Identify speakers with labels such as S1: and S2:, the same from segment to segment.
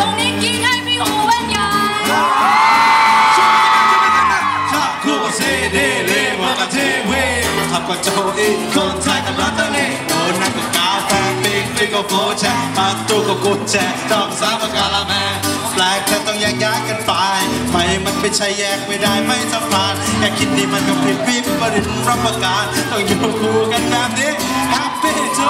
S1: ต
S2: รงนี้กีให้พี่โอเว่นใหญ่
S1: คู่กับเซเดเลมากับเทเวขับกับโจเอคนไทยกับลอตเตอรี่โดนนักกาแฟปิ๊กปิ๊กกับโฟแชปาตู้กับกุญแจดอกสาวกับกาลาแมแปลกแต่ต้องแยกกันไปไม่มันไม่ใช่แยกไม่ได้ไม่สัมพันแค่คิดนี่มันก็ผิดวิปริตรับประการต้องอยู่คู่กันแบบนี้ Happy to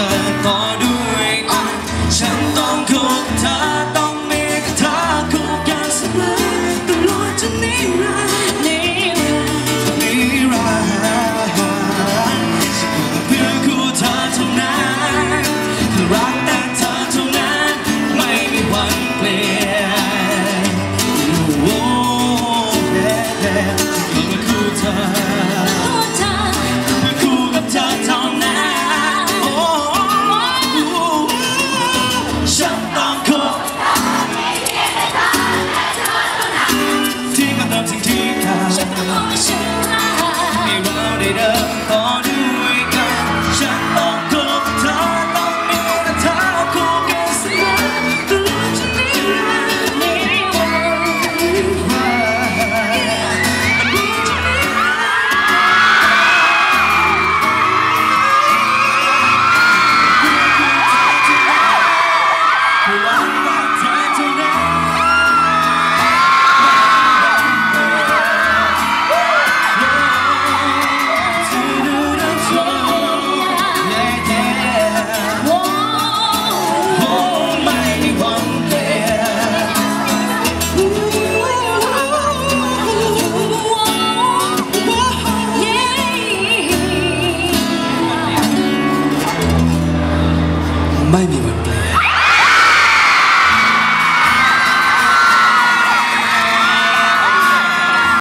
S1: เรา เร